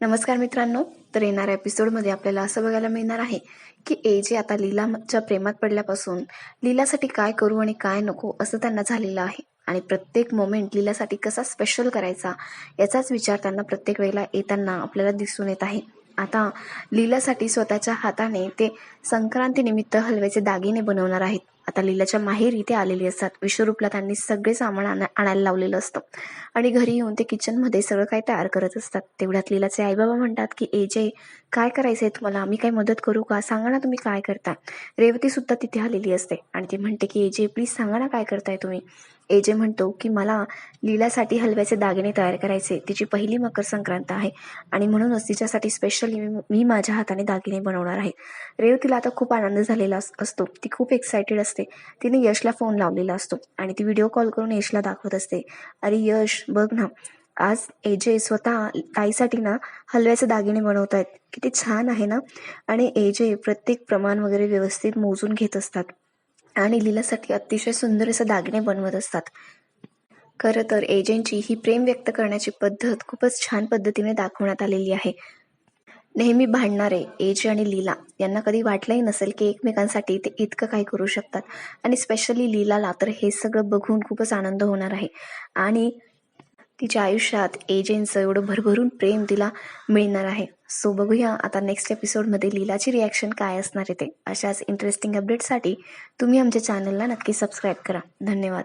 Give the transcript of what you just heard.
नमस्कार मित्रांनो तर येणाऱ्या एपिसोडमध्ये आपल्याला असं बघायला मिळणार आहे की ए जे आता लीलाच्या प्रेमात पडल्यापासून लीलासाठी काय करू आणि काय नको असं त्यांना झालेलं आहे. आणि प्रत्येक मोमेंट लीलासाठी कसा स्पेशल करायचा याचाच विचार त्यांना प्रत्येक वेळेला येताना आपल्याला दिसून येत आहे. आता लीलासाठी स्वतःच्या हाताने ते संक्रांतीनिमित्त हलव्याचे दागिने बनवणार आहेत. आता लीलाच्या माहेरी ते आलेली असतात. विश्वरूपला त्यांनी सगळे सामान आणा आणायला लावलेलं असतं. आणि घरी येऊन ते किचनमध्ये सगळं काही तयार करत असतात. तेवढ्यात लीलाचे आईबाबा म्हणतात की ए जे काय करायचं आहे तुम्हाला? आम्ही काही मदत करू का? सांगा ना तुम्ही काय करता. रेवती सुद्धा तिथे आलेली असते. आणि ती म्हणते की ए जे प्लीज सांगा ना काय करताय तुम्ही? ए जे म्हणतो की मला लीलासाठी हलव्याचे दागिने तयार करायचे. तिची पहिली मकर संक्रांत आहे. आणि म्हणूनच तिच्यासाठी स्पेशली मी माझ्या हाताने दागिने बनवणार आहे. रेवतीला आता खूप आनंद झालेला अस- असतो. ती खूप एक्सायटेड असते. तिने यशला फोन लावलेला असतो. आणि ती व्हिडिओ कॉल करून यशला दाखवत असते. अरे यश बघ ना. आज एजे स्वतः ताईसाठी ना हलव्याचे दागिने बनवत आहेत किती छान आहे ना? आणि एजे प्रत्येक प्रमाण वगैरे व्यवस्थित मोजून घेत असतात. आणि लीलासाठी अतिशय सुंदर असे दागिने बनवत असतात. खरं तर एजेंची ही प्रेम व्यक्त करण्याची पद्धत खूपच छान पद्धतीने दाखवण्यात आलेली आहे. नेहमी भांडणारे एजे आणि लीला यांना कधी वाटलंही नसेल की एकमेकांसाठी ते इतकं काही करू शकतात. आणि स्पेशली लीलाला तर हे सगळं बघून खूपच आनंद होणार आहे. आणि तिच्या आयुष्यात एजंटचं एवढं भरभरून प्रेम तिला मिळणार आहे. सो बघूया आता नेक्स्ट एपिसोडमध्ये लीलाची रिॲक्शन काय असणार आहे ते. अशाच इंटरेस्टिंग अपडेटसाठी तुम्ही आमच्या चॅनलला नक्की सबस्क्राईब करा. धन्यवाद.